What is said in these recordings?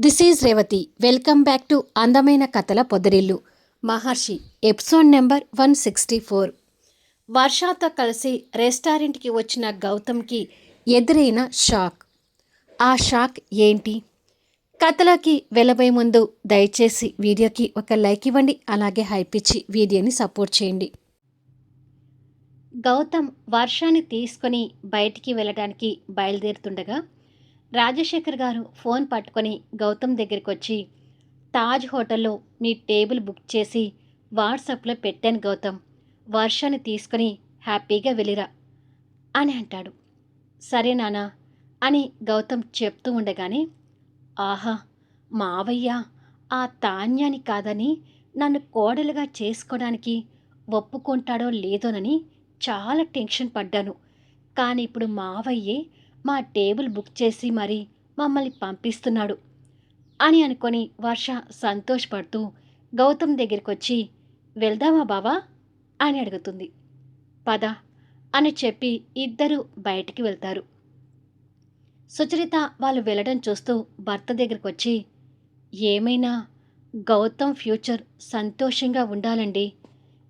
This is Revathi welcome back to అందమైన కథల పొదరిల్లు Maharshi episode number one sixty four వర్షాతో కలిసి రెస్టారెంట్కి వచ్చిన గౌతమ్కి ఎదురైన షాక్ ఆ షాక్ ఏంటి కథలోకి వెళ్ళబోయే ముందు దయచేసి వీడియోకి ఒక లైక్ ఇవ్వండి అలాగే హైప్ ఇచ్చి వీడియోని సపోర్ట్ చేయండి. గౌతమ్ వర్షాన్ని తీసుకొని బయటికి వెళ్ళడానికి బయలుదేరుతుండగా రాజశేఖర్ గారు ఫోన్ పట్టుకొని గౌతమ్ దగ్గరికి వచ్చి తాజ్ హోటల్లో మీ టేబుల్ బుక్ చేసి వాట్సాప్లో పెట్టాను గౌతమ్. వర్షాన్ని తీసుకొని హ్యాపీగా వెళ్ళిరా అని అంటాడు. సరే నానా అని గౌతమ్ చెప్తూ ఉండగానే ఆహా మావయ్య ఆ తాన్యాని కాదని నన్ను కోడలుగా చేసుకోవడానికి ఒప్పుకుంటాడో లేదోనని చాలా టెన్షన్ పడ్డాను. కానీ ఇప్పుడు మావయ్యే మా టేబుల్ బుక్ చేసి మరీ మమ్మల్ని పంపిస్తున్నాడు అని అనుకొని వర్ష సంతోషపడుతూ గౌతమ్ దగ్గరికి వచ్చి వెళ్దామా బావా? అని అడుగుతుంది. పద అని చెప్పి ఇద్దరు బయటికి వెళ్తారు. సుచరిత వాళ్ళు వెళ్ళడం చూస్తూ భర్త దగ్గరికి వచ్చి ఏమైనా గౌతమ్ ఫ్యూచర్ సంతోషంగా ఉండాలండి.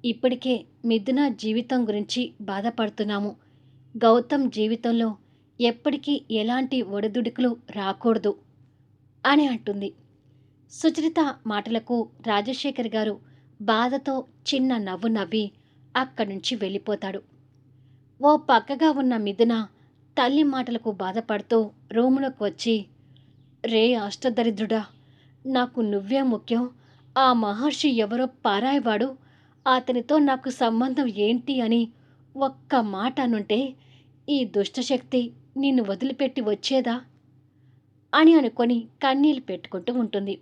ఇప్పటికే మిథున జీవితం గురించి బాధపడుతున్నాము. గౌతమ్ జీవితంలో ఎప్పటికీ ఎలాంటి ఒడిదుడుకులు రాకూడదు అని అంటుంది. సుచరిత మాటలకు రాజశేఖర్ గారు బాధతో చిన్న నవ్వు నవ్వి అక్కడి నుంచి వెళ్ళిపోతాడు. ఓ పక్కగా ఉన్న మిథున తల్లి మాటలకు బాధపడుతూ రూములోకి వచ్చి రే అష్టదరిద్రుడా నాకు నువ్వే ముఖ్యం. ఆ మహర్షి ఎవరో పారాయవాడు. అతనితో నాకు సంబంధం ఏంటి అని ఒక్క మాట అనుంటే ఈ దుష్టశక్తి నిన్ను వదిలిపెట్టి వచ్చేదా? అని అనుకొని కన్నీళ్ళు పెట్టుకుంటూ ఉంటుంది.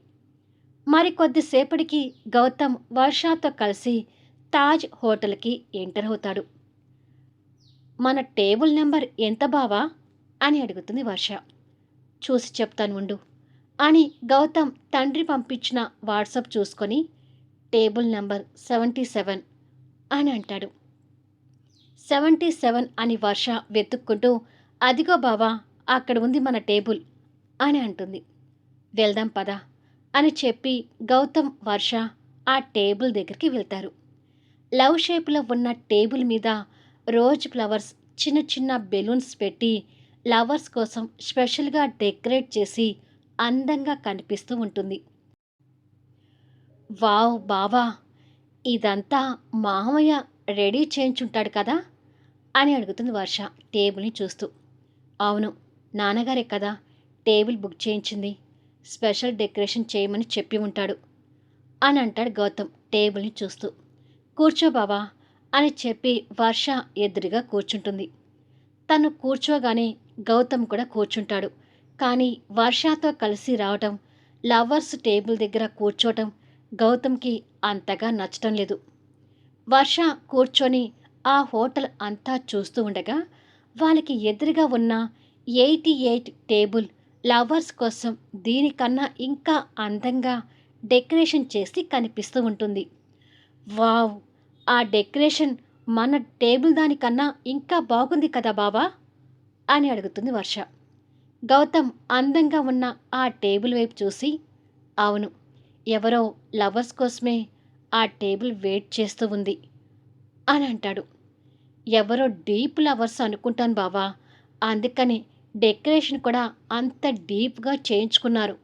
మరికొద్దిసేపటికి గౌతమ్ వర్షాతో కలిసి తాజ్ హోటల్కి ఎంటర్ అవుతాడు. మన టేబుల్ నెంబర్ ఎంత బావా? అని అడుగుతుంది వర్ష. చూసి చెప్తాను ఉండు అని గౌతమ్ తండ్రి పంపించిన వాట్సాప్ చూసుకొని టేబుల్ నెంబర్ సెవెంటీ సెవెన్ అని అంటాడు. సెవెంటీ సెవెన్ అని వర్ష వెతుక్కుంటూ అదిగో బావా అక్కడ ఉంది మన టేబుల్ అని అంటుంది. వెళ్దాం పద అని చెప్పి గౌతమ్ వర్ష ఆ టేబుల్ దగ్గరికి వెళ్తారు. లవ్ షేప్లో ఉన్న టేబుల్ మీద రోజ్ ఫ్లవర్స్ చిన్న చిన్న బెలూన్స్ పెట్టి లవర్స్ కోసం స్పెషల్గా డెకరేట్ చేసి అందంగా కనిపిస్తూ ఉంటుంది. వావ్ బావా ఇదంతా మామయ్య రెడీ చేయించుంటాడు కదా అని అడుగుతుంది వర్ష టేబుల్ని చూస్తూ. అవును నాన్నగారే కదా టేబుల్ బుక్ చేయించింది. స్పెషల్ డెకరేషన్ చేయమని చెప్పి ఉంటాడు అని అంటాడు గౌతమ్ టేబుల్ని చూస్తూ. కూర్చో బావా అని చెప్పి వర్ష ఎదురుగా కూర్చుంటుంది. తను కూర్చోగానే గౌతమ్ కూడా కూర్చుంటాడు. కానీ వర్షతో కలిసి రావటం లవర్స్ టేబుల్ దగ్గర కూర్చోటం గౌతమ్కి అంతగా నచ్చటం లేదు. వర్ష కూర్చొని ఆ హోటల్ అంతా చూస్తూ ఉండగా వాళ్ళకి ఎదురుగా ఉన్న ఎయిటీ ఎయిట్ టేబుల్ లవర్స్ కోసం దీనికన్నా ఇంకా అందంగా డెకరేషన్ చేసి కనిపిస్తూ ఉంటుంది. వావ్! ఆ డెకరేషన్ మన టేబుల్ దానికన్నా ఇంకా బాగుంది కదా బావా? అని అడుగుతుంది వర్ష. గౌతమ్ అందంగా ఉన్న ఆ టేబుల్ వైపు చూసి అవును ఎవరో లవర్స్ కోసమే ఆ టేబుల్ వెయిట్ చేస్తూ ఉంది అని అంటాడు. ఎవరో డీప్ లవర్స్ అనుకుంటాను బావా. అందుకని డెకరేషన్ కూడా అంత డీప్గా చేయించుకున్నారు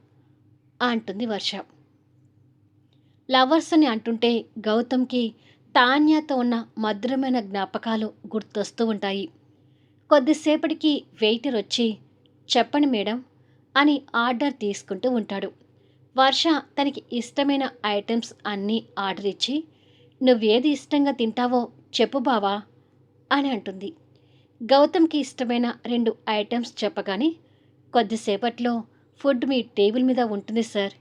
అంటుంది వర్ష. లవర్స్ అని అంటుంటే గౌతమ్కి తాన్యాతో ఉన్న మధురమైన జ్ఞాపకాలు గుర్తొస్తూ ఉంటాయి. కొద్దిసేపటికి వెయిటర్ వచ్చి చెప్పండి మేడం అని ఆర్డర్ తీసుకుంటూ ఉంటాడు. వర్ష తనకి ఇష్టమైన ఐటమ్స్ అన్నీ ఆర్డర్ ఇచ్చి నువ్వేది ఇష్టంగా తింటావో చెప్పు బావా అని అంటుంది. గౌతమ్కి ఇష్టమైన రెండు ఐటమ్స్ చెప్పగానే కొద్దిసేపట్లో ఫుడ్ మీ టేబుల్ మీద ఉంటుంది సార్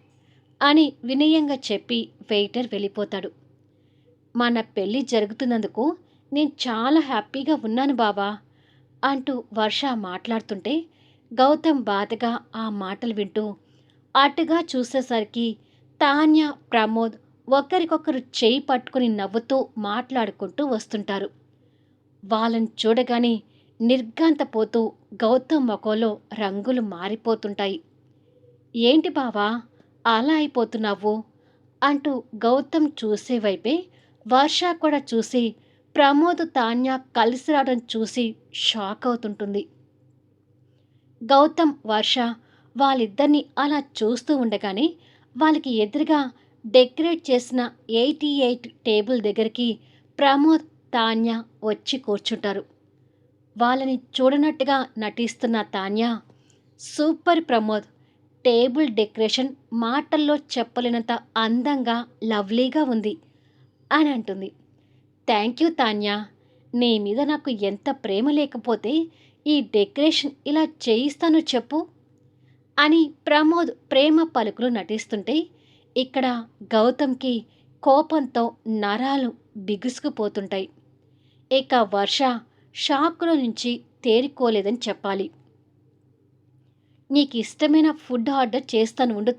అని వినయంగా చెప్పి వెయిటర్ వెళ్ళిపోతాడు. మన పెళ్ళి జరుగుతున్నందుకు నేను చాలా హ్యాపీగా ఉన్నాను బాబా అంటూ వర్ష మాట్లాడుతుంటే గౌతమ్ బాధగా ఆ మాటలు వింటూ అటుగా చూసేసరికి తాన్య ప్రమోద్ ఒకరికొకరు చేయి పట్టుకుని నవ్వుతూ మాట్లాడుకుంటూ వస్తుంటారు. వాళ్ళని చూడగానే నిర్గాంతపోతూ గౌతమ్ మొఖంలో రంగులు మారిపోతుంటాయి. ఏంటి బావా అలా అయిపోతున్నావు? అంటూ గౌతమ్ చూసే వైపే వర్ష కూడా చూసి ప్రమోద్ తాన్య కలిసి రావడం చూసి షాక్ అవుతుంటుంది. గౌతమ్ వర్ష వాళ్ళిద్దరిని అలా చూస్తూ ఉండగానే వాళ్ళకి ఎదురుగా డెకరేట్ చేసిన ఎయిటీ ఎయిట్ టేబుల్ దగ్గరికి ప్రమోద్ తాన్య వచ్చి కూర్చుంటారు. వాళ్ళని చూడనట్టుగా నటిస్తున్న Tanya super Pramod table decoration మాటల్లో చెప్పలేనంత అందంగా లవ్లీగా ఉంది అని అంటుంది. థ్యాంక్ యూ తాన్య నీ మీద నాకు ఎంత ప్రేమ లేకపోతే ఈ డెకరేషన్ ఇలా చేయిస్తాను చెప్పు అని ప్రమోద్ ప్రేమ పలుకులు నటిస్తుంటే ఇక్కడ గౌతమ్కి కోపంతో నరాలు బిగుసుకుపోతుంటాయి. ఇక వర్ష షాక్లో నుంచి తేరుకోలేదని చెప్పాలి. నీకు ఇష్టమైన ఫుడ్ ఆర్డర్ చేస్తాను ఉండు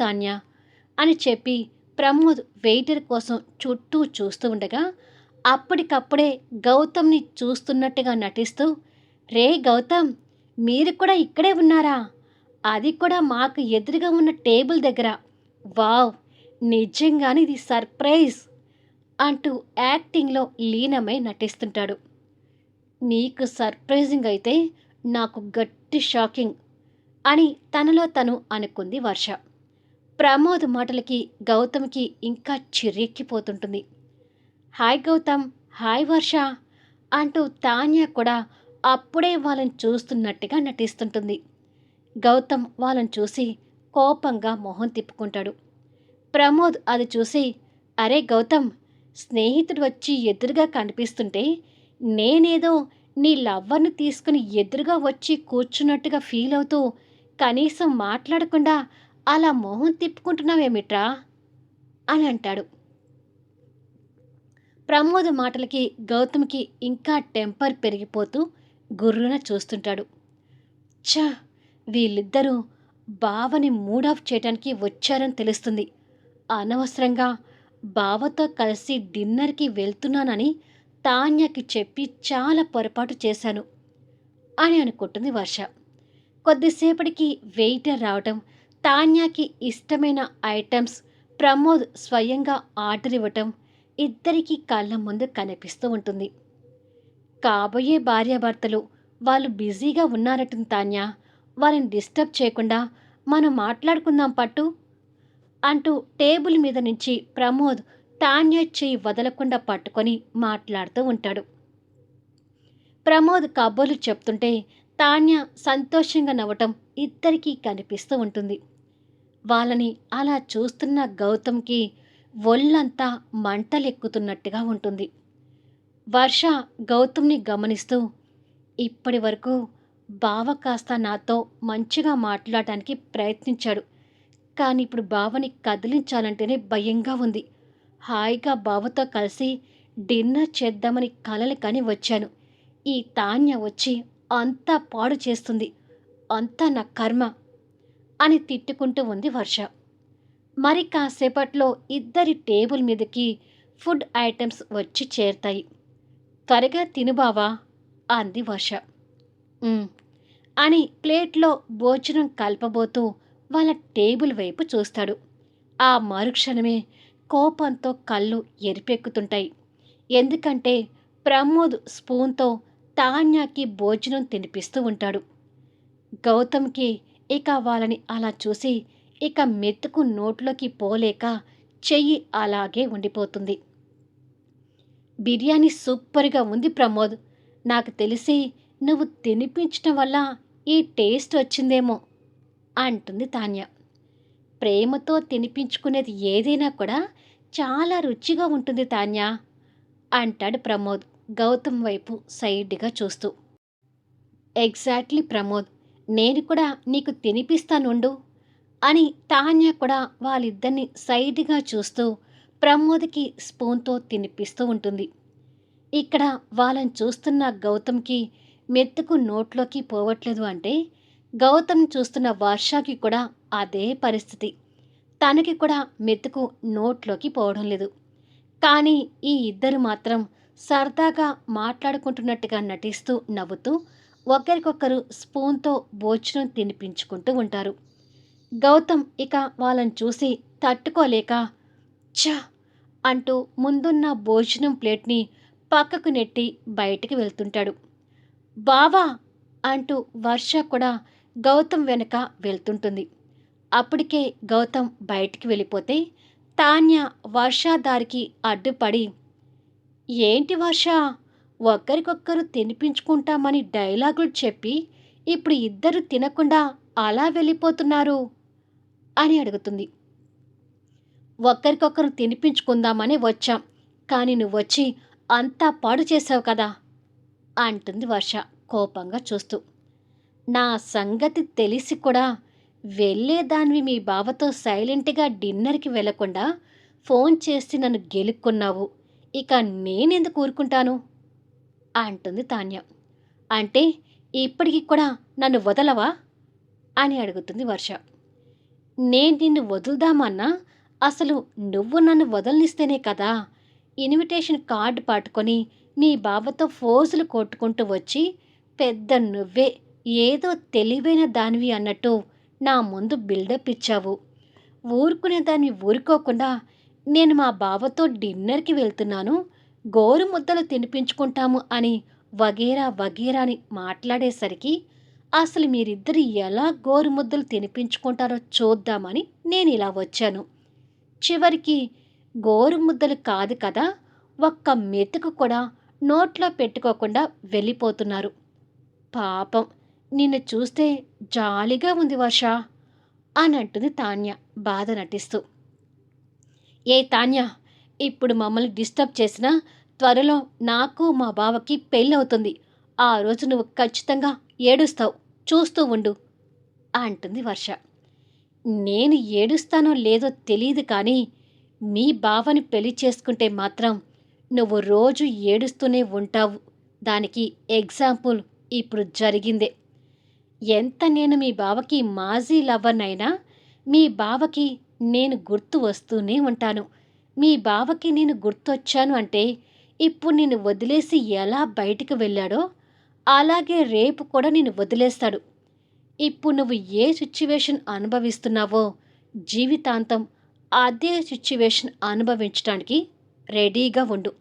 అని చెప్పి ప్రమోద్ వెయిటర్ కోసం చుట్టూ చూస్తూ ఉండగా అప్పటికప్పుడే గౌతమ్ని చూస్తున్నట్టుగా నటిస్తూ రే గౌతమ్ మీరు కూడా ఇక్కడే ఉన్నారా? అది కూడా మాకు ఎదురుగా ఉన్న టేబుల్ దగ్గర. వావ్ నిజంగానే ఇది సర్ప్రైజ్. అంటూ యాక్టింగ్లో లీనమై నటిస్తుంటాడు. నీకు సర్ప్రైజింగ్ అయితే నాకు గట్టి షాకింగ్ అని తనలో తను అనుకుంది వర్ష. ప్రమోద్ మాటలకి గౌతమ్కి ఇంకా చిరెక్కిపోతుంటుంది హాయ్ గౌతమ్ హాయ్ వర్ష అంటూ తాన్య కూడా అప్పుడే వాళ్ళని చూస్తున్నట్టుగా నటిస్తుంటుంది. గౌతమ్ వాళ్ళని చూసి కోపంగా మొహం తిప్పుకుంటాడు. ప్రమోద్ అది చూసి అరే గౌతమ్ స్నేహితుడు వచ్చి ఎదురుగా కనిపిస్తుంటే నేనేదో నీ లవ్వర్ని తీసుకుని ఎదురుగా వచ్చి కూర్చున్నట్టుగా ఫీల్ అవుతూ కనీసం మాట్లాడకుండా అలా మొహం తిప్పుకుంటున్నావేమిట్రా? అని అంటాడు. ప్రమోద్ మాటలకి గౌతమ్కి ఇంకా టెంపర్ పెరిగిపోతూ గుర్రున చూస్తుంటాడు. చ వీళ్ళిద్దరూ బావని మూడ్ ఆఫ్ చేయడానికి వచ్చారని తెలుస్తుంది. అనవసరంగా బావతో కలిసి డిన్నర్కి వెళ్తున్నానని తాన్యకి చెప్పి చాలా పొరపాటు చేశాను అని అనుకుంటుంది వర్ష. కొద్దిసేపటికి వెయిటర్ రావటం తాన్యాకి ఇష్టమైన ఐటమ్స్ ప్రమోద్ స్వయంగా ఆర్డర్ ఇవ్వటం ఇద్దరికీ కళ్ళ ముందు కనిపిస్తూ ఉంటుంది. కాబోయే భార్యాభర్తలు వాళ్ళు బిజీగా ఉన్నారటం తాన్యా. వాళ్ళని డిస్టర్బ్ చేయకుండా మనం మాట్లాడుకుందాం పట్టు అంటూ టేబుల్ మీద నుంచి ప్రమోద్ తాన్య చేయి వదలకుండా పట్టుకొని మాట్లాడుతూ ఉంటాడు. ప్రమోద్ కబ్బోలు చెప్తుంటే తాన్య సంతోషంగా నవ్వటం ఇద్దరికీ కనిపిస్తూ ఉంటుంది. వాళ్ళని అలా చూస్తున్న గౌతమ్కి ఒళ్ళంతా మంటలెక్కుతున్నట్టుగా ఉంటుంది. వర్ష గౌతమ్ని గమనిస్తూ ఇప్పటి వరకు బావ కాస్త నాతో మంచిగా మాట్లాడటానికి ప్రయత్నించాడు. కానీ ఇప్పుడు బావని కదిలించాలంటేనే భయంగా ఉంది. హాయిగా బావతో కలిసి డిన్నర్ చేద్దామని కలలు కానీ వచ్చాను. ఈ తాన్య వచ్చి అంతా పాడు చేస్తుంది. అంతా నా కర్మ అని తిట్టుకుంటూ ఉంది వర్ష. మరి కాసేపట్లో ఇద్దరి టేబుల్ మీదకి ఫుడ్ ఐటమ్స్ వచ్చి చేరుతాయి. త్వరగా తినుబావా అంది వర్ష. అని ప్లేట్లో భోజనం కలపబోతూ వాళ్ళ టేబుల్ వైపు చూస్తాడు. ఆ మరుక్షణమే కోపంతో కళ్ళు ఎరిపెక్కుతుంటాయి. ఎందుకంటే ప్రమోద్ స్పూన్తో తాన్యాకి భోజనం తినిపిస్తూ ఉంటాడు. గౌతమ్కి ఇక వాళ్ళని అలా చూసి ఇక మెతుకు నోట్లోకి పోలేక చెయ్యి అలాగే ఉండిపోతుంది. బిర్యానీ సూపర్గా ఉంది ప్రమోద్. నాకు తెలిసి నువ్వు తినిపించడం వల్ల ఈ టేస్ట్ వచ్చిందేమో. అంటుంది తాన్య. ప్రేమతో తినిపించుకునేది ఏదైనా కూడా చాలా రుచిగా ఉంటుంది తాన్య అంటాడు ప్రమోద్ గౌతమ్ వైపు సైడ్గా చూస్తూ. ఎగ్జాక్ట్లీ ప్రమోద్ నేను కూడా నీకు తినిపిస్తానుండు అని తాన్య కూడా వాళ్ళిద్దరిని సైడ్గా చూస్తూ ప్రమోద్కి స్పూన్తో తినిపిస్తూ ఉంటుంది. ఇక్కడ వాళ్ళని చూస్తున్న గౌతమ్కి మెత్తుకు నోట్లోకి పోవట్లేదు అంటే గౌతమ్ చూస్తున్న వర్షాకి కూడా అదే పరిస్థితి. తనకి కూడా మెతుకు నోట్లోకి పోవడం లేదు. కానీ ఈ ఇద్దరు మాత్రం సరదాగా మాట్లాడుకుంటున్నట్టుగా నటిస్తూ నవ్వుతూ ఒకరికొకరు స్పూన్తో భోజనం తినిపించుకుంటూ ఉంటారు. గౌతమ్ ఇక వాళ్ళని చూసి తట్టుకోలేక ఛ! అంటూ ముందున్న భోజనం ప్లేట్ని పక్కకు నెట్టి బయటికి వెళ్తుంటాడు. బావా! అంటూ వర్ష కూడా గౌతమ్ వెనక వెళ్తుంటుంది. అప్పటికే గౌతమ్ బయటికి వెళ్ళిపోతే తాన్య వర్షాదారికి అడ్డుపడి ఏంటి వర్ష? ఒకరికొక్కరు తినిపించుకుంటామని డైలాగులు చెప్పి ఇప్పుడు ఇద్దరు తినకుండా అలా వెళ్ళిపోతున్నారు? అని అడుగుతుంది. ఒకరికొకరు తినిపించుకుందామని వచ్చాం కానీ నువ్వు వచ్చి అంతా పాడు చేసావు కదా? అంటుంది వర్ష కోపంగా చూస్తూ. నా సంగతి తెలిసి కూడా వెళ్ళేదానివి మీ బావతో సైలెంట్గా డిన్నర్కి వెళ్ళకుండా ఫోన్ చేసి నన్ను గెలుక్కున్నావు. ఇక నేనెందుకు ఊరుకుంటాను? అంటుంది తాన్య. అంటే ఇప్పటికి కూడా నన్ను వదలవా? అని అడుగుతుంది వర్ష. నేను నిన్ను వదులుదామన్నా అసలు నువ్వు నన్ను వదలనిస్తేనే కదా? ఇన్విటేషన్ కార్డు పట్టుకొని నీ బావతో ఫోజులు కొట్టుకుంటూ వచ్చి పెద్ద నువ్వే ఏదో తెలివైన దానివి అన్నట్టు నా ముందు బిల్డప్ ఇచ్చావు. ఊరుకునే దాన్ని ఊరుకోకుండా నేను మా బావతో డిన్నర్కి వెళ్తున్నాను. గోరు ముద్దలు తినిపించుకుంటాము అని వగేరా వగేరా అని మాట్లాడేసరికి అసలు మీరిద్దరు ఎలా గోరు ముద్దలు తినిపించుకుంటారో చూద్దామని నేను ఇలా వచ్చాను. చివరికి గోరు ముద్దలు కాదు కదా ఒక్క మెతుకు కూడా నోట్లో పెట్టుకోకుండా వెళ్ళిపోతున్నారు. పాపం నిన్ను చూస్తే జాలిగా ఉంది వర్ష అని అంటుంది తాన్య బాధ నటిస్తూ. ఏ తాన్య ఇప్పుడు మమ్మల్ని డిస్టర్బ్ చేసినా త్వరలో నాకు మా బావకి పెళ్ళవుతుంది ఆ రోజు నువ్వు ఖచ్చితంగా ఏడుస్తావు. చూస్తూ ఉండు అంటుంది వర్ష. నేను ఏడుస్తానో లేదో తెలియదు కానీ మీ బావని పెళ్ళి చేసుకుంటే మాత్రం నువ్వు రోజు ఏడుస్తూనే ఉంటావు. దానికి ఎగ్జాంపుల్ ఇప్పుడు జరిగిందే. ఎంత నేను మీ బావకి మాజీ లవ్వనైనా మీ బావకి నేను గుర్తు వస్తూనే ఉంటాను. మీ బావకి నేను గుర్తొచ్చాను అంటే ఇప్పుడు నేను వదిలేసి ఎలా బయటికి వెళ్ళాడో అలాగే రేపు కూడా నేను వదిలేస్తాడు. ఇప్పుడు నువ్వు ఏ సిచ్యువేషన్ అనుభవిస్తున్నావో జీవితాంతం అదే సిచ్యువేషన్ అనుభవించడానికి రెడీగా ఉండు.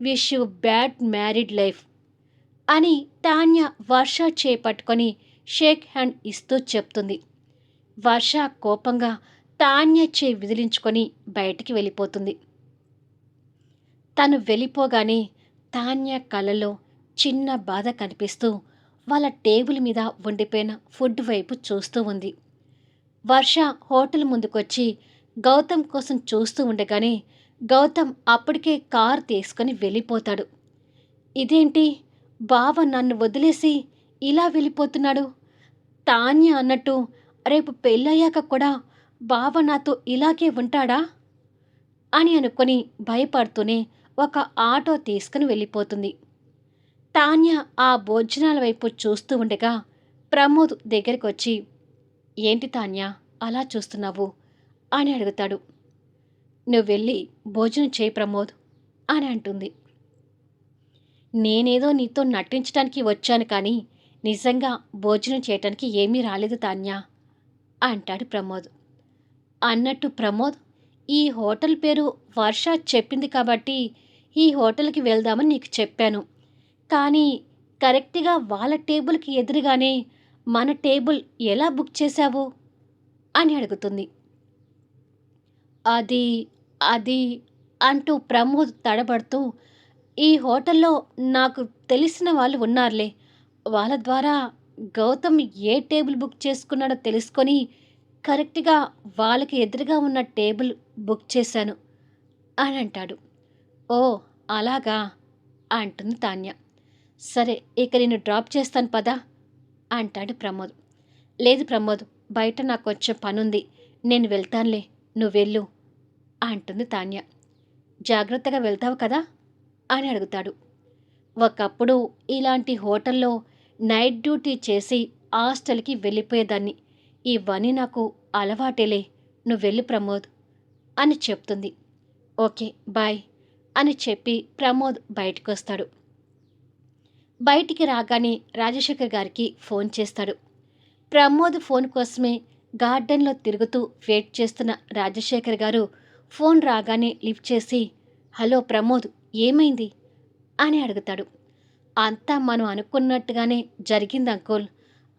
Wish you bad married life అని తాన్య వర్ష చేపట్టుకొని షేక్ హ్యాండ్ ఇస్తూ చెప్తుంది. వర్ష కోపంగా తాన్య చే విదిలించుకొని బయటికి వెళ్ళిపోతుంది. తను వెళ్ళిపోగానే తాన్య కళ్ళలో చిన్న బాధ కనిపిస్తూ వాళ్ళ టేబుల్ మీద వండిపోయిన ఫుడ్ వైపు చూస్తూ ఉంది. వర్ష హోటల్ ముందుకొచ్చి గౌతమ్ కోసం చూస్తూ ఉండగానే గౌతమ్ అప్పటికే కార్ తీసుకొని వెళ్ళిపోతాడు. ఇదేంటి? బావ నన్ను వదిలేసి ఇలా వెళ్ళిపోతున్నాడు? తాన్య అన్నట్టు రేపు పెళ్ళయ్యాక కూడా బావ నాతో ఇలాగే ఉంటాడా? అని అనుకొని భయపడుతూనే ఒక ఆటో తీసుకుని వెళ్ళిపోతుంది. తాన్య ఆ భోజనాల వైపు చూస్తూ ఉండగా ప్రమోద్ దగ్గరికి వచ్చి ఏంటి తాన్య అలా చూస్తున్నావు? అని అడుగుతాడు. నువ్వు వెళ్ళి భోజనం చేయి ప్రమోద్ అని అంటుంది. నేనేదో నీతో నటించడానికి వచ్చాను కానీ నిజంగా భోజనం చేయటానికి ఏమీ రాలేదు తాన్యా అంటాడు ప్రమోద్. అన్నట్టు ప్రమోద్ ఈ హోటల్ పేరు వర్ష చెప్పింది కాబట్టి ఈ హోటల్కి వెళ్దామని నీకు చెప్పాను. కానీ కరెక్ట్గా వాళ్ళ టేబుల్కి ఎదురుగానే మన టేబుల్ ఎలా బుక్ చేశావు? అని అడుగుతుంది. అది అది అంటూ ప్రమోద్ తడబడుతూ ఈ హోటల్లో నాకు తెలిసిన వాళ్ళు ఉన్నారులే వాళ్ళ ద్వారా గౌతమ్ ఏ టేబుల్ బుక్ చేసుకున్నాడో తెలుసుకొని కరెక్ట్గా వాళ్ళకి ఎదురుగా ఉన్న టేబుల్ బుక్ చేశాను అని అంటాడు. ఓ అలాగా అంటుంది తాన్య. సరే ఇక నేను డ్రాప్ చేస్తాను పదా అంటాడు ప్రమోద్. లేదు ప్రమోద్ బయట నాకు కొంచెం పనుంది. నేను వెళ్తానులే నువ్వు వెళ్ళు అంటుంది తాన్య. జాగ్రత్తగా వెళ్తావు కదా అని అడుగుతాడు. ఒకప్పుడు ఇలాంటి హోటల్లో నైట్ డ్యూటీ చేసి హాస్టల్కి వెళ్ళిపోయేదాన్ని. ఇవన్నీ నాకు అలవాటేలే నువ్వు వెళ్ళు ప్రమోద్ అని చెప్తుంది. ఓకే బాయ్ అని చెప్పి ప్రమోద్ బయటకు వస్తాడు బయటికి రాగానే రాజశేఖర్ గారికి ఫోన్ చేస్తాడు. ప్రమోద్ ఫోన్ కోసమే గార్డెన్లో తిరుగుతూ వెయిట్ చేస్తున్న రాజశేఖర్ గారు ఫోన్ రాగానే లిఫ్ట్ చేసి హలో ప్రమోద్ ఏమైంది? అని అడుగుతాడు. అంతా మనం అనుకున్నట్టుగానే జరిగింది అంకుల్.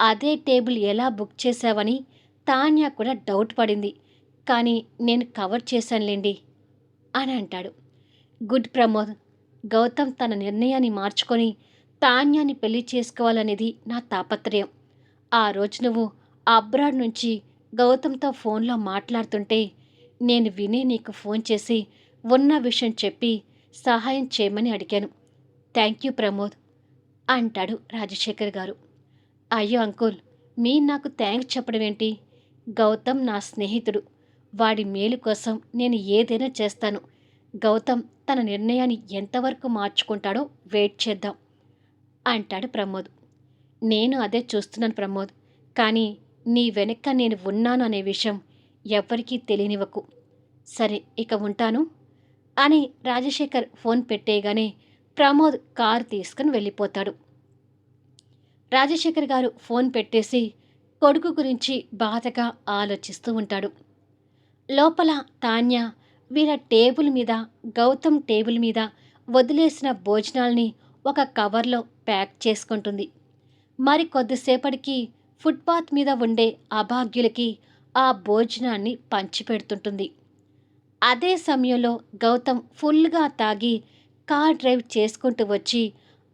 అదే టేబుల్ ఎలా బుక్ చేశావని తాన్యా కూడా డౌట్ పడింది. కానీ నేను కవర్ చేశానులేండి అని అంటాడు. గుడ్ ప్రమోద్ గౌతమ్ తన నిర్ణయాన్ని మార్చుకొని తాన్యాన్ని పెళ్ళి చేసుకోవాలనేది నా తాపత్రయం. ఆ రోజు నువ్వు అబ్రాడ్ నుంచి గౌతమ్తో ఫోన్లో మాట్లాడుతుంటే నేను వినే నీకు ఫోన్ చేసి ఉన్న విషయం చెప్పి సహాయం చేయమని అడిగాను. Thank you Pramod. అంటాడు రాజశేఖర్ గారు. అయ్యో అంకుల్ మీ నాకు థ్యాంక్స్ చెప్పడం ఏంటి? గౌతమ్ నా స్నేహితుడు. వాడి మేలు కోసం నేను ఏదైనా చేస్తాను. గౌతమ్ తన నిర్ణయాన్ని ఎంతవరకు మార్చుకుంటాడో వెయిట్ చేద్దాం అంటాడు ప్రమోద్. నేను అదే చూస్తున్నాను ప్రమోద్ కానీ నీ వెనక నేను ఉన్నాను అనే విషయం ఎవ్వరికీ తెలియనివ్వకు. సరే ఇక ఉంటాను అని రాజశేఖర్ ఫోన్ పెట్టేయగానే ప్రమోద్ కారు తీసుకుని వెళ్ళిపోతాడు. రాజశేఖర్ గారు ఫోన్ పెట్టేసి కొడుకు గురించి బాధగా ఆలోచిస్తూ ఉంటాడు. లోపల తాన్య వీళ్ళ టేబుల్ మీద గౌతమ్ టేబుల్ మీద వదిలేసిన భోజనాల్ని ఒక కవర్లో ప్యాక్ చేసుకుంటుంది. మరి కొద్దిసేపటికి ఫుట్పాత్ మీద ఉండే అభాగ్యులకి ఆ భోజనాన్ని పంచిపెడుతుంటుంది. అదే సమయంలో గౌతమ్ ఫుల్గా తాగి కార్ డ్రైవ్ చేసుకుంటూ వచ్చి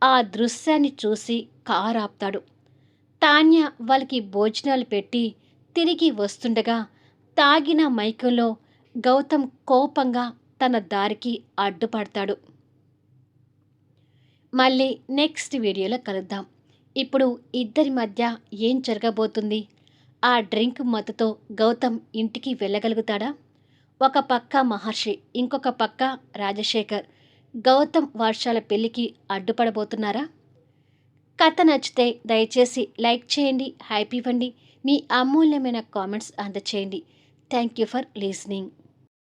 ఆ దృశ్యాన్ని చూసి కార్ ఆపుతాడు. తాన్య వాళ్ళకి భోజనాలు పెట్టి తిరిగి వస్తుండగా తాగిన మైకంలో గౌతమ్ కోపంగా తన దారికి అడ్డుపడతాడు. మళ్ళీ నెక్స్ట్ వీడియోలో కలుద్దాం. ఇప్పుడు ఇద్దరి మధ్య ఏం జరగబోతుంది? ఆ డ్రింక్ మత్తుతో గౌతమ్ ఇంటికి వెళ్ళగలుగుతాడా? ఒక పక్క మహర్షి ఇంకొక పక్క రాజశేఖర్. గౌతమ్ వర్షాల పెళ్ళికి అడ్డుపడబోతున్నారా? కథ నచ్చితే దయచేసి లైక్ చేయండి హ్యాపీ ఇవ్వండి. మీ అమూల్యమైన comments అందచేయండి. Thank you for listening.